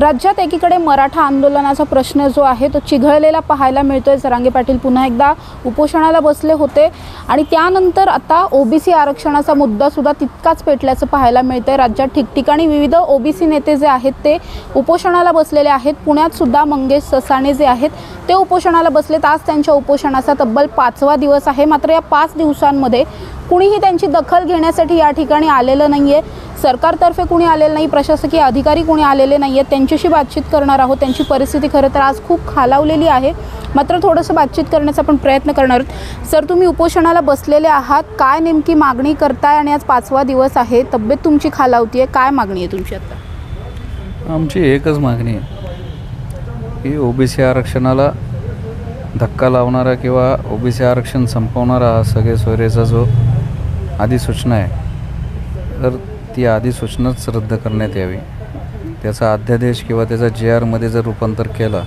राज्यात एकीकडे मराठा आंदोलनाचा प्रश्न जो आहे तो चिघळलेला पाहायला मिळतोय. जरांगे पाटील पुन्हा एकदा उपोषणाला बसले होते. आणि त्यानंतर आता ओबीसी आरक्षणाचा मुद्दा सुद्धा तितकाच पेटल्याचं पाहायला मिळतंय. राज्यात ठिकठिकाणी विविध ओबीसी नेते जे आहेत ते उपोषणाला बसलेले आहेत. पुण्यात सुद्धा मंगेश ससाणे जे आहेत ते उपोषणाला बसलेत. आज त्यांच्या उपोषणाचा तब्बल पाचवा दिवस आहे. मात्र या पाच दिवसांमध्ये कुणीही त्यांची दखल घेण्यासाठी या ठिकाणी आलेलं नाही आहे सरकारतर्फे कुणी आलेलं नाही प्रशासकीय अधिकारी कुणी आलेले नाही आहेत त्यांच्याशी बातचीत करणार आहोत. त्यांची परिस्थिती खरं तर आज खूप खालावलेली आहे. मात्र थोडंसं बातचीत करण्याचा आपण प्रयत्न करणार आहोत. सर तुम्ही उपोषणाला बसलेले आहात. काय नेमकी मागणी करताय आणि आज पाचवा दिवस आहे. तब्येत तुमची खालावती आहे काय मागणी आहे तुमची आता? आमची एकच मागणी आहे की ओबीसी आरक्षणाला धक्का लावणारा किंवा ओबीसी आरक्षण संपवणारा हा सगळे सोयरेचा जो अधिसूचना आहे तर ती अधिसूचनाच रद्द करण्यात यावी. त्याचा अध्यादेश किंवा त्याचा जे आरमध्ये जर रूपांतर केला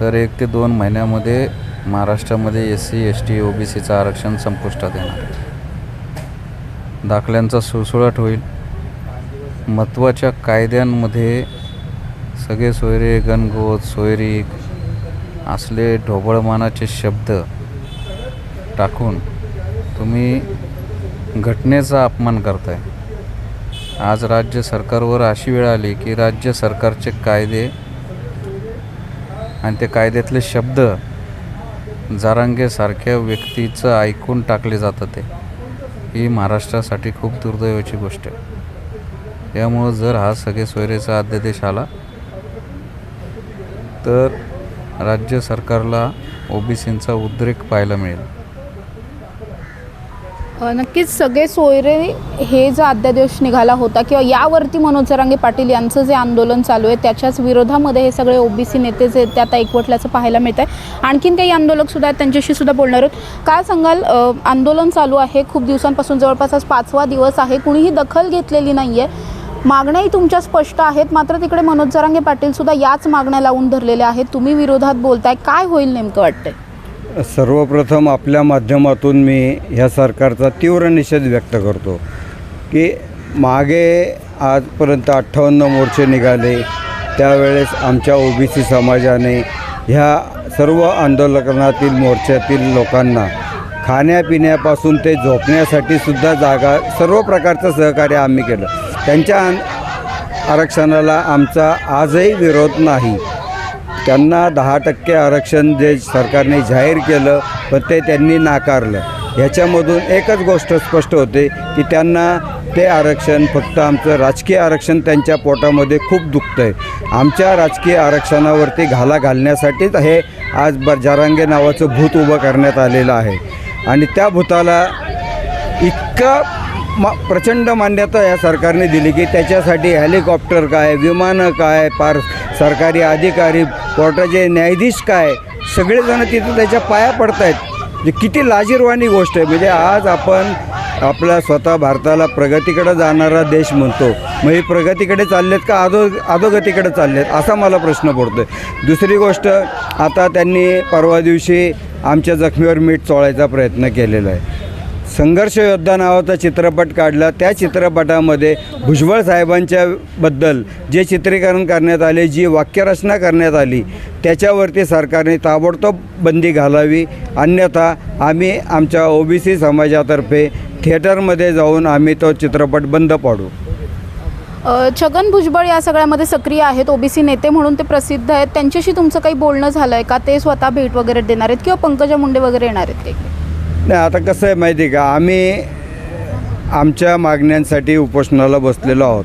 तर एक ते दोन महिन्यामध्ये महाराष्ट्रामध्ये S C S T O B सीचं आरक्षण संपुष्टात येणार. आहे दाखल्यांचा सुळसुळाट होईल. महत्त्वाच्या कायद्यांमध्ये सगळे सोयरे गणगोत सोयरी असले ढोबळमानाचे शब्द टाकून तुम्ही घटनेचा अपमान करताय. आज राज्य सरकारवर अशी वेळ आली की राज्य सरकारचे कायदे आणि ते कायद्यातले शब्द जारांगेसारख्या व्यक्तीचं ऐकून टाकले जातं ते. ही महाराष्ट्रासाठी खूप दुर्दैवाची गोष्ट आहे. त्यामुळं जर हा सगळे सोयरेचा अध्यादेश आला तर राज्य सरकारला ओबीसींचा उद्रेक पाहायला मिळेल. नक्कीच सगळे सोयरे हे जो अध्यादेश निघाला होता किंवा यावरती मनोज जरांगे पाटील यांचं जे आंदोलन चालू आहे त्याच्याच विरोधामध्ये हे सगळे ओबीसी नेते जे आहेत ते आता एकवटल्याचं पाहायला मिळत आहे. आणखीन काही आंदोलक सुद्धा आहेत त्यांच्याशी सुद्धा बोलणार आहोत. काय सांगाल आंदोलन चालू आहे खूप दिवसांपासून जवळपास आज पाचवा दिवस आहे कुणीही दखल घेतलेली नाही आहे मागण्याही तुमच्या स्पष्ट आहेत. मात्र तिकडे मनोज जरांगे पाटील सुद्धा याच मागण्या लावून धरलेल्या आहेत. तुम्ही विरोधात बोलताय. काय होईल नेमकं वाटतंय? सर्वप्रथम आपल्या माध्यमातून मी ह्या सरकारचा तीव्र निषेध व्यक्त करतो की मागे आजपर्यंत अठ्ठावन्न मोर्चे निघाले. त्यावेळेस आमच्या ओबीसी समाजाने ह्या सर्व आंदोलनातील मोर्चातील लोकांना खाण्यापिण्यापासून ते झोपण्यासाठी सुद्धा जागा सर्व प्रकारचं सहकार्य आम्ही केलं. त्यांच्या आरक्षणाला आमचा आजही विरोध नाही. त्यांना दहा टक्के आरक्षण जे सरकारने जाहीर केलं पण ते त्यांनी नाकारलं. ह्याच्यामधून एकच गोष्ट स्पष्ट होते की त्यांना ते आरक्षण फक्त आमचं राजकीय आरक्षण त्यांच्या पोटामध्ये खूप दुखतं आहे आमच्या राजकीय आरक्षणावरती घाला घालण्यासाठीच हे आज बजारांगे नावाचं भूत उभं करण्यात आलेलं आहे. आणि त्या भूताला इतका मा प्रचंड मान्यता या सरकारने दिली की त्याच्यासाठी हेलिकॉप्टर काय विमानं काय पार सरकारी अधिकारी कोर्टाचे न्यायाधीश काय सगळेजण तिथं त्याच्या पाया पडत आहेत म्हणजे किती लाजीरवाणी गोष्ट आहे. म्हणजे आज आपण आपला स्वतः भारताला प्रगतीकडे जाणारा देश म्हणतो. मग हे प्रगतीकडे चाललेत का आदो अधोगतीकडे चाललेत? असा मला प्रश्न पडतो आहे दुसरी गोष्ट आता त्यांनी परवा दिवशी आमच्या जखमीवर मीठ चोळायचा प्रयत्न केलेला आहे. संघर्ष योद्धा नावाचा चित्रपट काढला. त्या चित्रपटामध्ये भुजबळ साहेबांच्या बद्दल जे चित्रीकरण करण्यात आले जी वाक्यरचना करण्यात आली त्याच्यावरती सरकारने ताबडतोब बंदी घालावी. अन्यथा आम्ही आमच्या ओबीसी समाजातर्फे थिएटरमध्ये जाऊन आम्ही तो चित्रपट बंद पाडू. छगन भुजबळ या सगळ्यामध्ये सक्रिय आहेत ओबीसी नेते म्हणून ते प्रसिद्ध आहेत. त्यांच्याशी तुमचं काही बोलणं झालं आहे का? ते स्वतः भेट वगैरे देणार आहेत किंवा पंकजा मुंडे वगैरे येणार आहेत काही? नाही आता कसं आहे माहिती आहे का? आम्ही आमच्या मागण्यांसाठी उपोषणाला बसलेलो आहोत.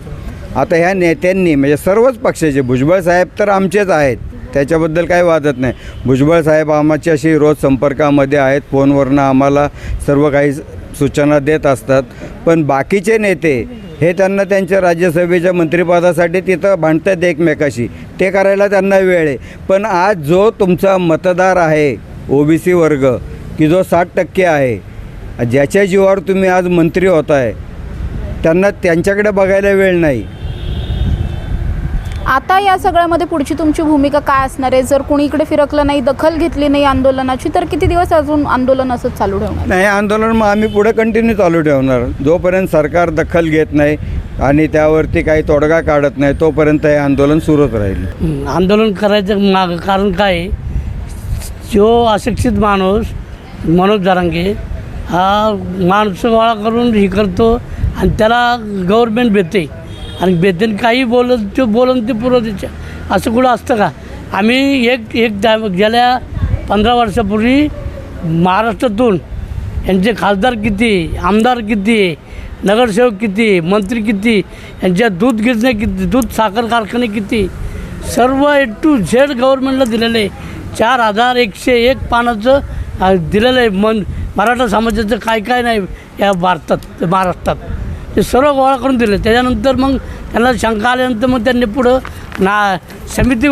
आता ह्या नेत्यांनी म्हणजे सर्वच पक्षाचे भुजबळ साहेब तर आमचेच आहेत. त्याच्याबद्दल काही वादत नाही. भुजबळ साहेब आमच्याशी रोज संपर्कामध्ये आहेत. फोनवरनं आम्हाला सर्व काही सूचना देत असतात. पण बाकीचे नेते हे त्यांना त्यांच्या राज्यसभेच्या मंत्रिपदासाठी तिथं भांडतात एकमेकाशी. ते करायला त्यांना वेळ आहे. पण आज जो तुमचा मतदार आहे ओबीसी वर्ग की जो साठ टक्के आहे ज्याच्या जीवावर तुम्ही आज मंत्री होत आहे त्यांना त्यांच्याकडे बघायला वेळ नाही. आता या सगळ्यामध्ये पुढची तुमची भूमिका काय असणार आहे? जर कुणी इकडे फिरकलं नाही दखल घेतली नाही आंदोलनाची तर किती दिवस अजून आंदोलन असंच चालू ठेवणार? नाही हे आंदोलन मग आम्ही पुढे कंटिन्यू चालू ठेवणार. जोपर्यंत सरकार दखल घेत नाही आणि त्यावरती काही तोडगा काढत नाही तोपर्यंत हे आंदोलन सुरूच राहील. आंदोलन करायचं माग कारण काय? आहे? जो अशिक्षित माणूस मनोज जरांगे हा माणसं गोळा करून हे करतो आणि त्याला गव्हर्मेंट भेटते. आणि भेटते काही बोलत ते बोलून ते पुरवत असं कुठं असतं का? आम्ही एक एक गेल्या पंधरा वर्षापूर्वी महाराष्ट्रातून यांचे खासदार किती आमदार किती नगरसेवक किती मंत्री किती यांच्या दूध गिरण्या किती दूध साखर कारखाने किती सर्व ए टू झेड गव्हर्मेंटला दिलेलं. आहे चार हजार एकशे एक पानाचं दिलेलं आहे मन मराठा समाजाचं काय काय नाही या भारतात महाराष्ट्रात. ते सर्व गोळा करून दिले. त्याच्यानंतर मग त्यांना शंका आल्यानंतर मग त्यांनी पुढं ना समिती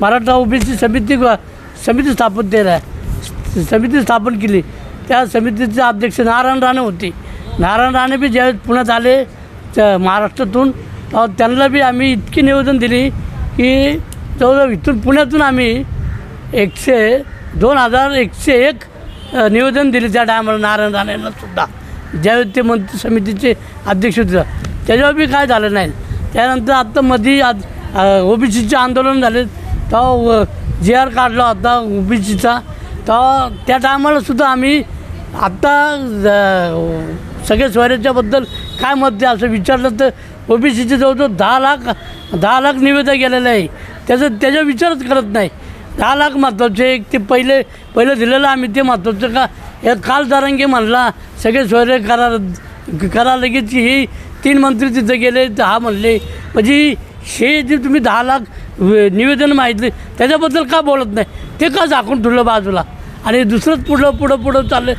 मराठा ओबीसी समिती समिती स्थापन केलं आहे समिती स्थापन केली. त्या समितीचे अध्यक्ष नारायण राणे होते. नारायण राणे बी ज्यावेळेस पुण्यात आले त्या महाराष्ट्रातून त्यांना बी आम्ही इतकी निवेदन दिली की जवळजवळ इथून पुण्यातून आम्ही एकशे दोन हजार एकशे एक निवेदन दिले त्या टायमाला नारायण राणेंना सुद्धा. ज्यावेळेस ते मंत्री समितीचे अध्यक्ष होते त्याच्यावर बी काय झालं नाही. त्यानंतर आत्ता मध्ये आज ओबीसीचे आंदोलन झाले. तेव्हा जे आर काढला होता ओबीसीचा तेव्हा त्या टायमाला सुद्धा आम्ही आत्ता सगळे स्वराज्याबद्दल काय मत द्या असं विचारलं तर ओबीसीचे जवळजवळ दहा लाख दहा लाख निवेदन गेलेलं आहे. त्याचं त्याचा विचारच करत नाही. दहा लाख महत्त्वाचे एक ते पहिले पहिलं दिलेलं आम्ही ते महत्त्वाचं का? यात काल दारंगे म्हणला सगळे स्वैर्य करा करा लगेच हे तीन मंत्री तिथं गेले तर हा म्हणले. म्हणजे हे जे तुम्ही दहा लाख निवेदन माहितले त्याच्याबद्दल का बोलत नाही? ते का झाकून ठेवलं बाजूला? आणि दुसरंच पुढं पुढं पुढं चाललं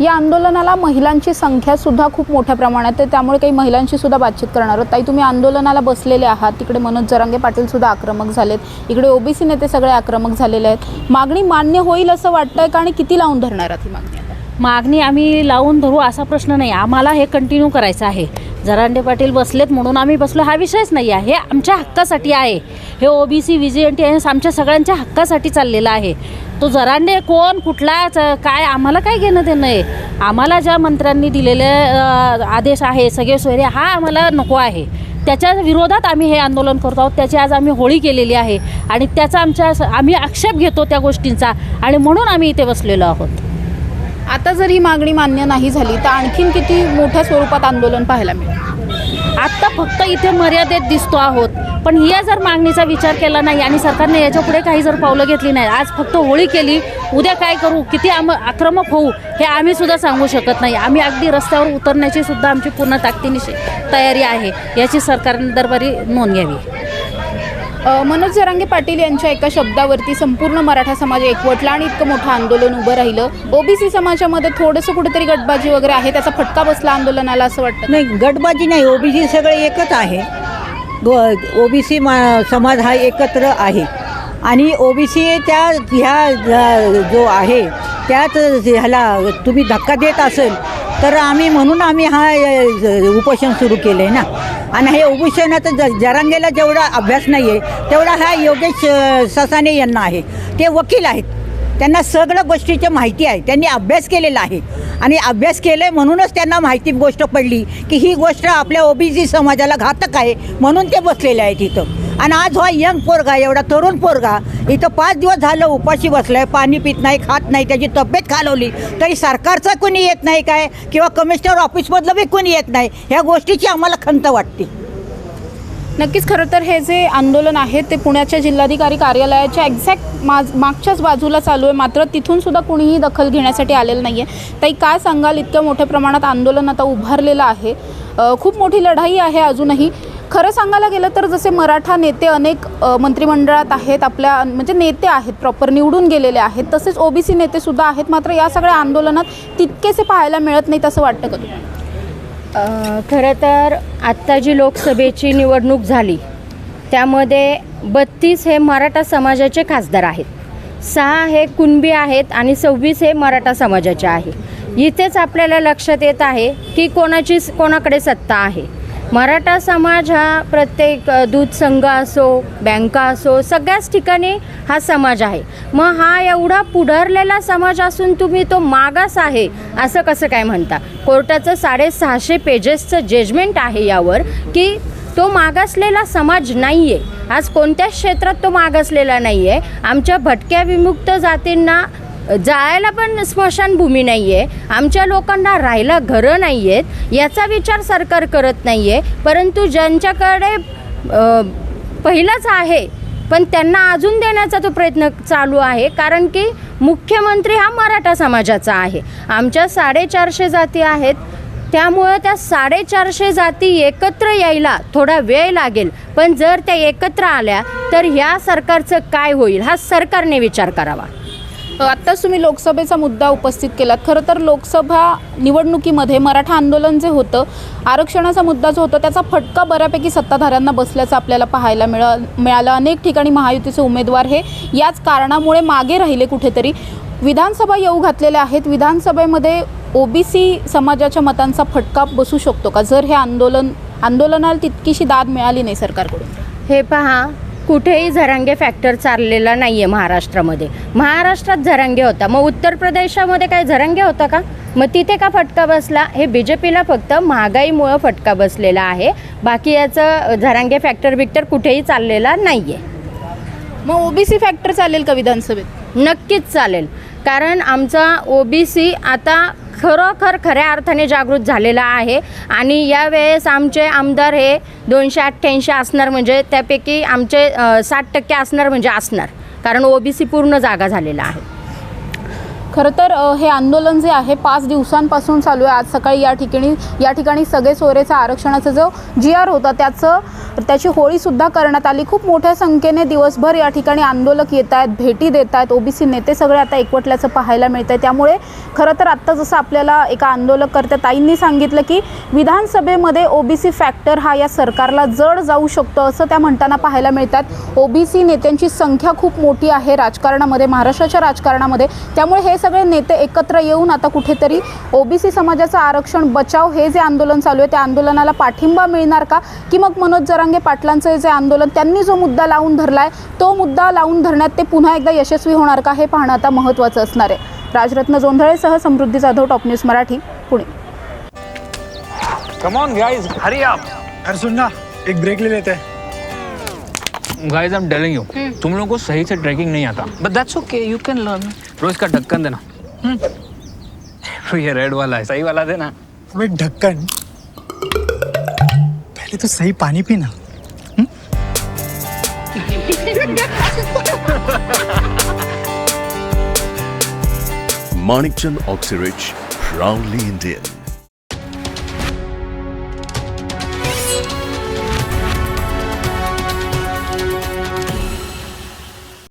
या आंदोलनाला महिलांची संख्या सुद्धा खूप मोठ्या प्रमाणात आहे. त्यामुळे काही महिलांशी सुद्धा बातचीत करणार आहोत. ताई तुम्ही आंदोलनाला बसलेले आहात. तिकडे मनोज जरांगे पाटील सुद्धा आक्रमक झालेत. इकडे ओबीसी नेते सगळे आक्रमक झालेले आहेत. मागणी मान्य होईल असं वाटतंय का? आणि किती लावून धरणार आहात ही मागणी? मागणी आम्ही लावून धरू असा प्रश्न नाही. आम्हाला हे कंटिन्यू करायचं आहे. जरांडे पाटील बसलेत म्हणून आम्ही बसलो. हा विषयच नाही आहे. हे आमच्या हक्कासाठी आहे. हे O B C V N T S आमच्या सगळ्यांच्या हक्कासाठी चाललेलं आहे. तो जरांडे कोण? कुठला? काय? आम्हाला काय घेणं देणं आहे? आम्हाला ज्या मंत्र्यांनी दिलेले आदेश आहे सगळे सोयरे हा आम्हाला नको आहे. त्याच्या विरोधात आम्ही हे आंदोलन करतो आहोत. त्याची आज आम्ही होळी केलेली आहे. आणि त्याचा आमच्या आम्ही आक्षेप घेतो त्या गोष्टींचा. आणि म्हणून आम्ही इथे बसलेलो आहोत. आता जर ही मागणी मान्य नाही झाली तर आणखीन किती मोठ्या स्वरूपात आंदोलन पाहायला मिळेल? आत्ता फक्त इथे मर्यादेत दिसतो आहोत पण या जर मागणीचा विचार केला नाही आणि सरकारने याच्यापुढे काही जर पावलं घेतली नाही आज फक्त होळी केली उद्या काय करू किती आम आक्रमक होऊ हे आम्ही सुद्धा सांगू शकत नाही. आम्ही अगदी रस्त्यावर उतरण्याची सुद्धा आमची पूर्ण ताकदीनिशी तयारी आहे याची सरकारने दरबारी नोंद घ्यावी. मनोज जरांगे पाटील यांच्या एका शब्दावरती संपूर्ण मराठा समाज एकवटला आणि इतकं मोठं आंदोलन उभं राहिलं. ओबीसी समाजामध्ये थोडंसं कुठेतरी गटबाजी वगैरे आहे त्याचा फटका बसला आंदोलनाला असं वाटतं? नाही गटबाजी नाही ओबीसी सगळे एकच आहे. ओबीसी मा समाज हा एकत्र आहे. आणि ओबीसी त्या ह्या जो आहे त्यात ह्याला तुम्ही धक्का देत असेल तर आम्ही म्हणून आम्ही हा उपोषण सुरू केलं आहे ना. आणि हे उपोषणाचं ज जरांगेला जेवढा अभ्यास नाही आहे तेवढा हा योगेश ससाने यांना आहे. ते वकील आहेत. त्यांना सगळं गोष्टीची माहिती आहे. त्यांनी अभ्यास केलेला आहे. आणि अभ्यास केलं आहे म्हणूनच त्यांना माहिती गोष्ट पडली की ही गोष्ट आपल्या ओबीसी समाजाला घातक आहे म्हणून ते बसलेले आहेत इथं. आणि आज हा यंग पोरगा एवढा तरुण पोरगा इथं पाच दिवस झालं उपाशी बसलाय पाणी पित नाही खात नाही त्याची तब्येत खालवली. तरी सरकारचं कोणी येत नाही काय? किंवा कमिशनर ऑफिसमधलं बी कोणी येत नाही? ह्या गोष्टीची आम्हाला खंत वाटते. नक्कीच खरं तर हे जे आंदोलन आहे ते पुण्याच्या जिल्हाधिकारी कार्यालयाच्या एक्झॅक्ट माज मागच्याच बाजूला चालू आहे. मात्र तिथून सुद्धा कुणीही दखल घेण्यासाठी आलेलं नाही आहे ताई काय सांगाल? इतक्या मोठ्या प्रमाणात आंदोलन आता उभारलेलं आहे. खूप मोठी लढाई आहे अजूनही. खरं सांगायला गेलं तर जसे मराठा नेते अनेक मंत्रिमंडळात आहेत आपल्या म्हणजे नेते आहेत प्रॉपर निवडून गेलेले आहेत तसेच ओबीसी नेते सुद्धा आहेत मात्र या सगळ्या आंदोलनात तितकेसे पाहायला मिळत नाहीत असं वाटतं का तुम्हाला? खरं तर आत्ता जी लोकसभेची निवडणूक झाली त्यामध्ये बत्तीस हे मराठा समाजाचे खासदार आहेत. सहा हे कुणबी आहेत आणि सव्वीस हे मराठा समाजाचे आहे. इथेच आपल्याला लक्षात येत आहे की कोणाची कोणाकडे सत्ता आहे. मराठा समाज हा प्रत्येक दूध संघ असो बँका असो सगळ्याच ठिकाणी हा समाज आहे. मग हा एवढा पुढरलेला समाज असून तुम्ही तो मागास आहे असं कसं काय म्हणता? कोर्टाचं साडेसहाशे पेजेसचं जजमेंट आहे यावर की तो मागासलेला समाज नाही आहे आज कोणत्याच क्षेत्रात तो मागासलेला नाही आहे आमच्या भटक्या विमुक्त जातींना जायला पण स्मशानभूमी नाही आहे आमच्या लोकांना राहायला घरं नाही आहेत याचा विचार सरकार करत नाही आहे परंतु ज्यांच्याकडे पहिलाच पहिलंच आहे पण त्यांना अजून देण्याचा तो प्रयत्न चालू आहे. कारण की मुख्यमंत्री हा मराठा समाजाचा आहे. आमच्या साडेचारशे जाती आहेत. त्यामुळं त्या साडेचारशे जाती एकत्र यायला थोडा वेळ लागेल. पण जर त्या एकत्र आल्या तर ह्या सरकारचं काय होईल? हा सरकारने विचार करावा. आत्ताच तुम्ही लोकसभेचा मुद्दा उपस्थित केलात. खरं तर लोकसभा निवडणुकीमध्ये मराठा आंदोलन जे होतं आरक्षणाचा मुद्दा जो होता त्याचा फटका बऱ्यापैकी सत्ताधाऱ्यांना बसल्याचं आपल्याला पाहायला मिळ मिळालं. अनेक ठिकाणी महायुतीचे उमेदवार हे याच कारणामुळे मागे राहिले कुठेतरी. विधानसभा येऊ घातलेल्या आहेत. विधानसभेमध्ये ओबीसी समाजाच्या मतांचा फटका बसू शकतो का? जर हे आंदोलन आंदोलनाला तितकीशी दाद मिळाली नाही सरकारकडून. हे पहा कुठेही झरांगे फॅक्टर चाललेला नाही आहे महाराष्ट्रामध्ये. महाराष्ट्रात झरांगे होता. मग उत्तर प्रदेशामध्ये काय झरांगे होता का? मग तिथे का फटका बसला? हे बी जे पीला फक्त महागाईमुळं फटका बसलेला आहे. बाकी याचं झरांगे फॅक्टर बिक्टर कुठेही चाललेला नाही आहे मग ओबीसी फॅक्टर चालेल का विधानसभेत? नक्कीच चालेल. कारण आमचा ओ बी सी आता खरोखर खऱ्या अर्थाने जागृत झालेला आहे. आणि यावेळेस आमचे आमदार हे दोनशे अठ्ठ्याऐंशी असणार म्हणजे त्यापैकी आमचे साठ टक्के असणार म्हणजे असणार. कारण ओ बी सी पूर्ण जागा झालेला आहे. खरं तर हे आंदोलन जे आहे पाच दिवसांपासून चालू आहे. आज सकाळी या ठिकाणी या ठिकाणी सगळे सोयरेचा आरक्षणाचा जो जी आर होता त्याचं त्याची होळीसुद्धा करण्यात आली. खूप मोठ्या संख्येने दिवसभर या ठिकाणी आंदोलक येत आहेत भेटी देत आहेत. ओबीसी नेते सगळे आता एकवटल्याचं पाहायला मिळतं आहे त्यामुळे खरं तर आत्ता जसं आपल्याला एका आंदोलक करत्या ताईंनी सांगितलं की विधानसभेमध्ये ओबीसी फॅक्टर हा या सरकारला जड जाऊ शकतो असं त्या म्हणताना पाहायला मिळतात. ओबीसी नेत्यांची संख्या खूप मोठी आहे राजकारणामध्ये महाराष्ट्राच्या राजकारणामध्ये. त्यामुळे हे सगळे नेते एकत्र येऊन आता कुठेतरी ओबीसी समाजाचं आरक्षण बचाव हे जे आंदोलन चालू आहे त्या आंदोलनाला पाठिंबा मिळणार का? की मग मनोज जरांगे पाटलांचं जे आंदोलन त्यांनी जो मुद्दा लावून धरला आहे तो मुद्दा लावून धरण्यात ते पुन्हा एकदा यशस्वी होणार का हे पाहणं आता महत्त्वाचं असणार आहे. Rajratna जोंधळेसह Samruddhi Jadhav top news Marathi Pune. Come on guys hurry up अरे सुन ना एक ब्रेक ले लेते. हैं guys I am telling you तुम लोगों को सही से ट्रैकिंग नहीं आता. But that's okay you can learn रोज का ढक्कन देना। हम्म। तो ये रेड वाला है। सही वाला देना। अबे ढक्कन। पहले तो सही पानी पीना। Manikchand Oxyrich, proudly Indian.